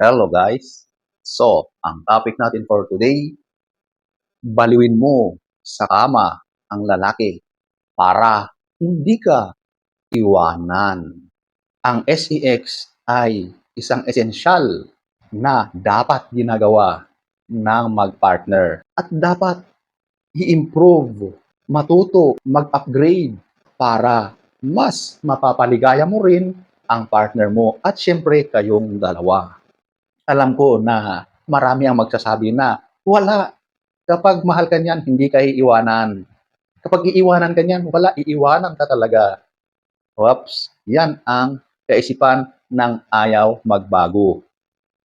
Hello guys! So, ang topic natin for today, baliwin mo sa kama ang lalaki para hindi ka iwanan. Ang SEX ay isang esensyal na dapat ginagawa ng mag-partner at dapat i-improve, matuto, mag-upgrade para mas mapapaligaya mo rin ang partner mo at syempre kayong dalawa alam ko na marami ang magsasabi na wala. Kapag mahal ka niyan, hindi ka iiwanan. Kapag iiwanan ka niyan, wala, iiwanan ka talaga. Oops, yan ang kaisipan ng ayaw magbago.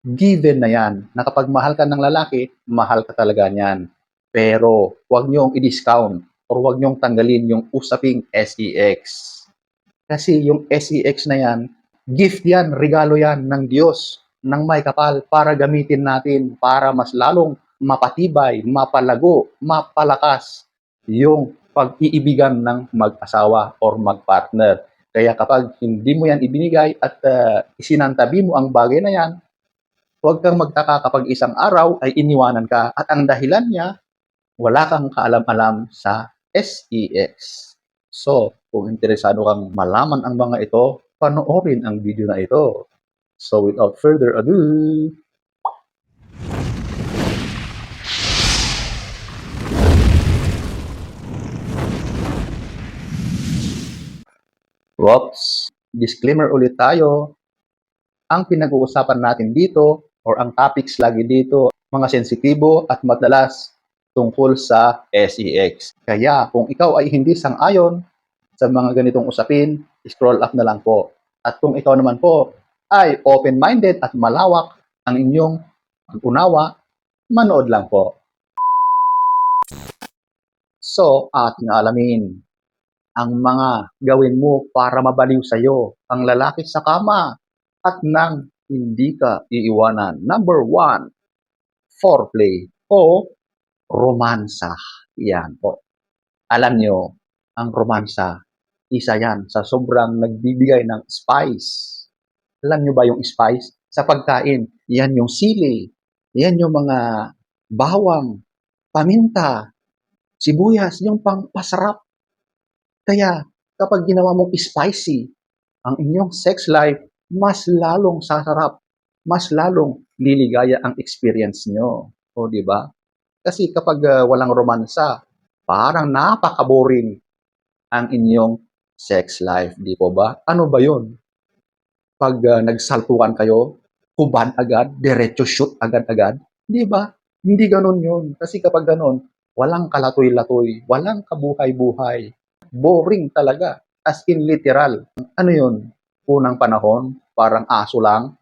Given na yan, na kapag mahal ka ng lalaki, mahal ka talaga niyan. Pero huwag niyong i-discount or huwag niyong tanggalin yung usaping SEX. Kasi yung SEX na yan, gift yan, regalo yan ng Diyos ng may kapal para gamitin natin para mas lalong mapatibay, mapalago, mapalakas yung pag-iibigan ng mag-asawa or mag-partner. Kaya kapag hindi mo yan ibinigay at uh, isinantabi mo ang bagay na yan, huwag kang magtaka kapag isang araw ay iniwanan ka at ang dahilan niya, wala kang kaalam-alam sa SEX. So, kung interesado kang malaman ang mga ito, panoorin ang video na ito. So without further ado, Whoops! Disclaimer ulit tayo. Ang pinag-uusapan natin dito or ang topics lagi dito, mga sensitibo at madalas tungkol sa SEX. Kaya kung ikaw ay hindi sang-ayon sa mga ganitong usapin, scroll up na lang po. At kung ikaw naman po ay open-minded at malawak ang inyong pag-unawa, manood lang po. So, ating alamin ang mga gawin mo para mabaliw sa iyo ang lalaki sa kama at nang hindi ka iiwanan. Number one, foreplay o romansa. Yan po. Alam nyo, ang romansa, isa yan sa sobrang nagbibigay ng spice alam nyo ba yung spice? Sa pagkain, yan yung sili, yan yung mga bawang, paminta, sibuyas, yung pangpasarap. Kaya kapag ginawa mong spicy ang inyong sex life, mas lalong sasarap, mas lalong liligaya ang experience nyo. O, di ba? Kasi kapag uh, walang romansa, parang napaka-boring ang inyong sex life, di po ba? Ano ba yon? Pag uh, nagsalpukan kayo, hubad agad, diretso shoot agad-agad. Di ba? Hindi ganun yun. Kasi kapag ganun, walang kalatoy-latoy, walang kabuhay-buhay. Boring talaga. As in literal. Ano yun? Unang panahon, parang aso lang.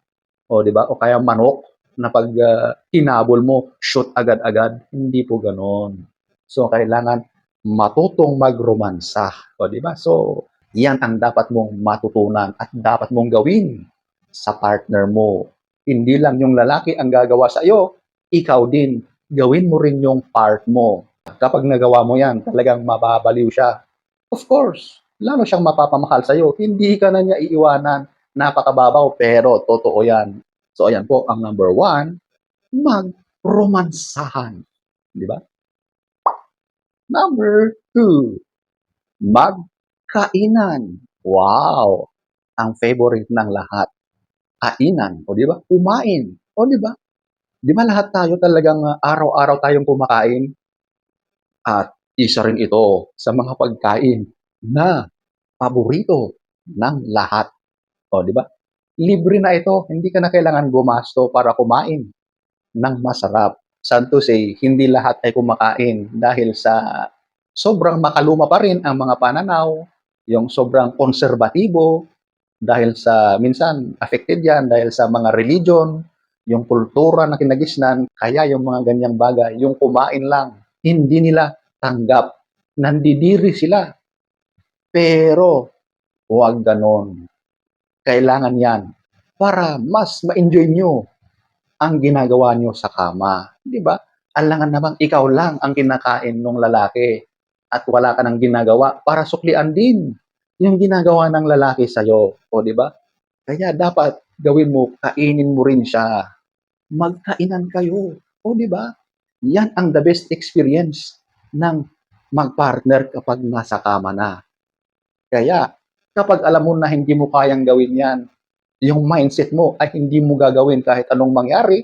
O di ba? O kaya manok na pag uh, hinabol mo, shoot agad-agad. Hindi po ganun. So, kailangan matutong magromansa. O di ba? So, yan ang dapat mong matutunan at dapat mong gawin sa partner mo. Hindi lang yung lalaki ang gagawa sa iyo, ikaw din. Gawin mo rin yung part mo. Kapag nagawa mo yan, talagang mababaliw siya. Of course, lalo siyang mapapamahal sa iyo. Hindi ka na niya iiwanan. Napakababaw, pero totoo yan. So, ayan po, ang number one, mag-romansahan. Di ba? Number two, mag Kainan. Wow! Ang favorite ng lahat. Kainan. O di ba? Kumain. O di ba? Di ba lahat tayo talagang uh, araw-araw tayong kumakain? At isa rin ito sa mga pagkain na paborito ng lahat. O di ba? Libre na ito. Hindi ka na kailangan gumasto para kumain ng masarap. Santo say, hindi lahat ay kumakain dahil sa sobrang makaluma pa rin ang mga pananaw, yung sobrang konserbatibo dahil sa minsan affected yan dahil sa mga religion, yung kultura na kinagisnan, kaya yung mga ganyang bagay, yung kumain lang, hindi nila tanggap. Nandidiri sila. Pero, huwag ganon. Kailangan yan para mas ma-enjoy nyo ang ginagawa nyo sa kama. Di ba? Alangan naman ikaw lang ang kinakain ng lalaki at wala ka nang ginagawa para suklian din yung ginagawa ng lalaki sa'yo. O, di ba? Kaya dapat gawin mo, kainin mo rin siya. magkainan kayo. O, di ba? Yan ang the best experience ng magpartner kapag nasa kama na. Kaya, kapag alam mo na hindi mo kayang gawin yan, yung mindset mo ay hindi mo gagawin kahit anong mangyari,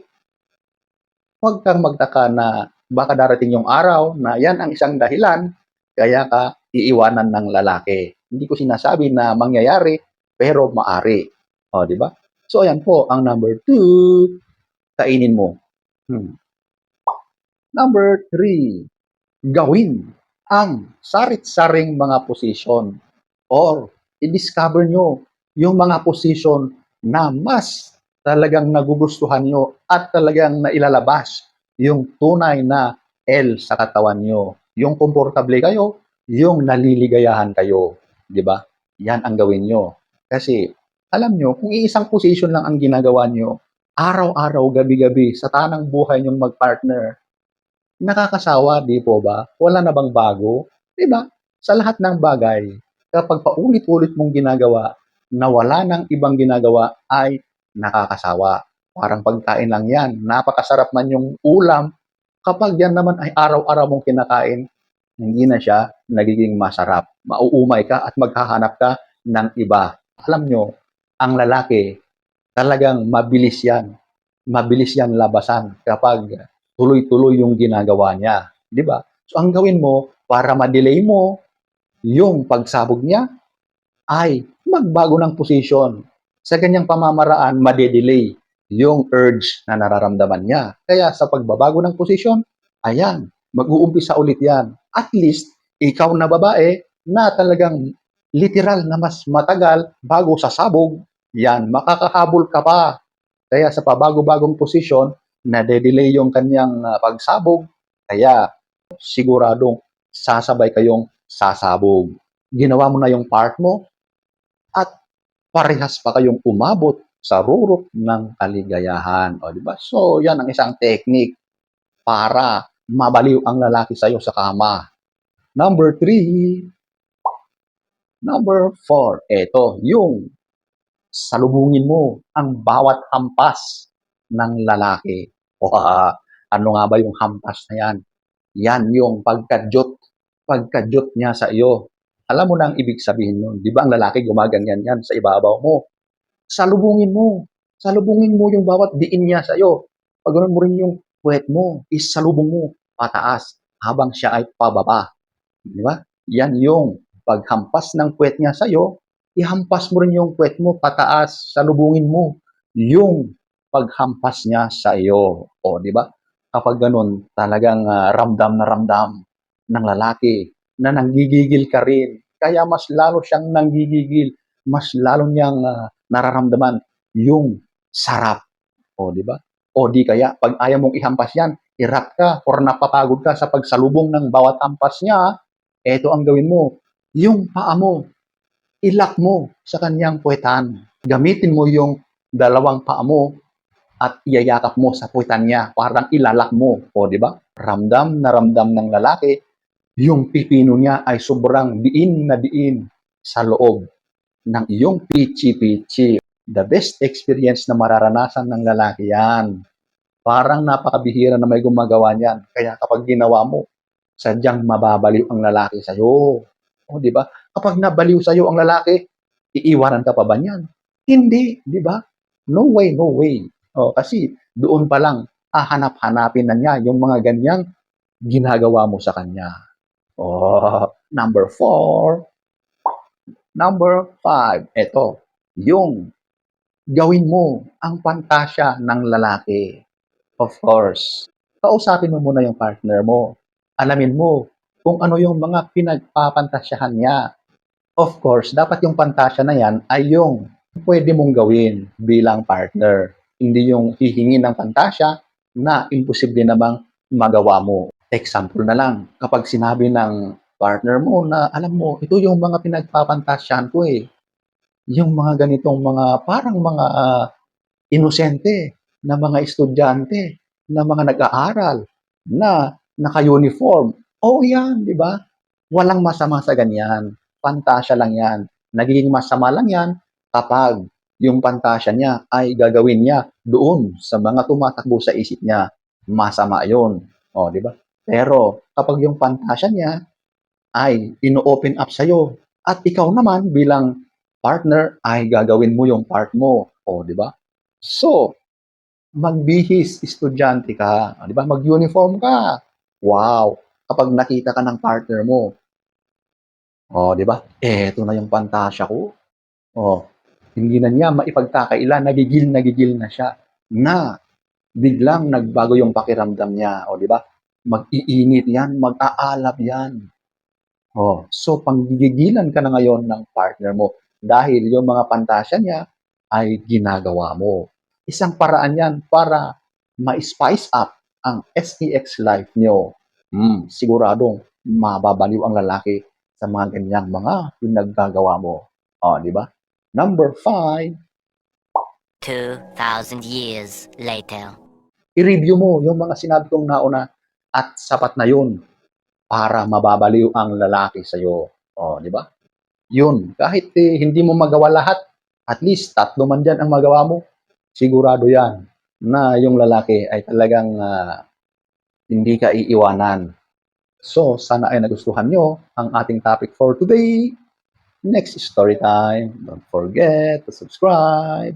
huwag kang magtaka na baka darating yung araw na yan ang isang dahilan kaya ka iiwanan ng lalaki. Hindi ko sinasabi na mangyayari, pero maari. O, di ba? So, ayan po, ang number two, kainin mo. Hmm. Number three, gawin ang sarit-saring mga position or i-discover nyo yung mga position na mas talagang nagugustuhan nyo at talagang nailalabas yung tunay na L sa katawan nyo. Yung komportable kayo, yung naliligayahan kayo. Di ba? Yan ang gawin nyo. Kasi, alam nyo, kung iisang position lang ang ginagawa nyo, araw-araw, gabi-gabi, sa tanang buhay nyong mag-partner, nakakasawa, di po ba? Wala na bang bago? Di ba? Sa lahat ng bagay, kapag paulit-ulit mong ginagawa, na wala ng ibang ginagawa, ay nakakasawa. Parang pagkain lang yan. Napakasarap man yung ulam. Kapag yan naman ay araw-araw mong kinakain, hindi na siya nagiging masarap. Mauumay ka at maghahanap ka ng iba. Alam nyo, ang lalaki, talagang mabilis yan. Mabilis yan labasan kapag tuloy-tuloy yung ginagawa niya. Di ba? So, ang gawin mo, para ma-delay mo yung pagsabog niya, ay magbago ng posisyon. Sa ganyang pamamaraan, madedelay yung urge na nararamdaman niya. Kaya sa pagbabago ng posisyon, ayan, mag-uumpisa ulit yan. At least, ikaw na babae na talagang literal na mas matagal bago sasabog, yan, makakahabol ka pa. Kaya sa pabago-bagong posisyon, na-delay yung kanyang ah, pagsabog, kaya siguradong sasabay kayong sasabog. Ginawa mo na yung part mo at parehas pa kayong umabot sa rurok ng kaligayahan. O, di ba? So, yan ang isang technique para mabaliw ang lalaki sa'yo sa kama. Number three, number four, eto, yung salubungin mo ang bawat hampas ng lalaki. O, ano nga ba yung hampas na yan? Yan yung pagkadyot, pagkadyot niya sa iyo. Alam mo na ang ibig sabihin nun. Di ba ang lalaki gumaganyan yan sa ibabaw mo? Salubungin mo. Salubungin mo yung bawat diin niya sa iyo. Pag ganun mo rin yung puwet mo, isalubong mo pataas habang siya ay pababa. Di ba? Yan yung paghampas ng puwet niya sa iyo, ihampas mo rin yung puwet mo pataas, salubungin mo yung paghampas niya sa iyo. O, di ba? Kapag ganun, talagang ah, ramdam na ramdam ng lalaki na nanggigigil ka rin. Kaya mas lalo siyang nanggigigil, mas lalo niyang ah, nararamdaman yung sarap. O, di ba? O di kaya, pag ayaw mong ihampas yan, irap ka or napapagod ka sa pagsalubong ng bawat hampas niya, eto ang gawin mo. Yung paa mo, ilak mo sa kanyang puwetan. Gamitin mo yung dalawang paa mo at iyayakap mo sa puwetan niya. Parang ilalak mo. O, di ba? Ramdam na ramdam ng lalaki, yung pipino niya ay sobrang diin na diin sa loob ng iyong pichi-pichi. The best experience na mararanasan ng lalaki yan. Parang napakabihira na may gumagawa niyan. Kaya kapag ginawa mo, sadyang mababaliw ang lalaki sa'yo. O, di ba? Kapag nabaliw sa'yo ang lalaki, iiwanan ka pa ba niyan? Hindi, di ba? No way, no way. O, kasi doon pa lang, hahanap-hanapin na niya yung mga ganyang ginagawa mo sa kanya. Oh, number four. Number five. Ito, yung gawin mo ang pantasya ng lalaki. Of course, kausapin mo muna yung partner mo. Alamin mo kung ano yung mga pinagpapantasyahan niya. Of course, dapat yung pantasya na yan ay yung pwede mong gawin bilang partner. Hindi yung hihingi ng pantasya na imposible namang magawa mo. Example na lang, kapag sinabi ng partner mo na, alam mo, ito yung mga pinagpapantasyahan ko eh. Yung mga ganitong mga, parang mga ah, inosente na mga estudyante, na mga nag-aaral, na naka-uniform. Oh, yan, di ba? Walang masama sa ganyan. Pantasya lang yan. Nagiging masama lang yan kapag yung pantasya niya ay gagawin niya doon sa mga tumatakbo sa isip niya. Masama yun. O, di ba? Pero kapag yung pantasya niya ay ino-open up sa'yo at ikaw naman bilang partner ay gagawin mo yung part mo. O, di ba? So, magbihis, estudyante ka. Di ba? Mag-uniform ka. Wow! Kapag nakita ka ng partner mo, o, di ba? Eto na yung pantasya ko. O, hindi na niya maipagkakaila, nagigil, nagigil na siya na biglang nagbago yung pakiramdam niya. O, di ba? Mag-iinit yan, mag-aalab yan. O, so, panggigilan ka na ngayon ng partner mo dahil yung mga pantasya niya ay ginagawa mo. Isang paraan yan para ma-spice up ang SEX life nyo. Hmm, siguradong mababaliw ang lalaki sa mga ganyang mga pinaggagawa mo. O, di ba? Number five, 2,000 years later. i-review mo yung mga sinabi kong nauna at sapat na yun para mababaliw ang lalaki sa'yo. O, di ba? Yun, kahit eh, hindi mo magawa lahat, at least tatlo man dyan ang magawa mo, sigurado yan na yung lalaki ay talagang ah, hindi ka iiwanan. So, sana ay nagustuhan nyo ang ating topic for today. Next story time. Don't forget to subscribe.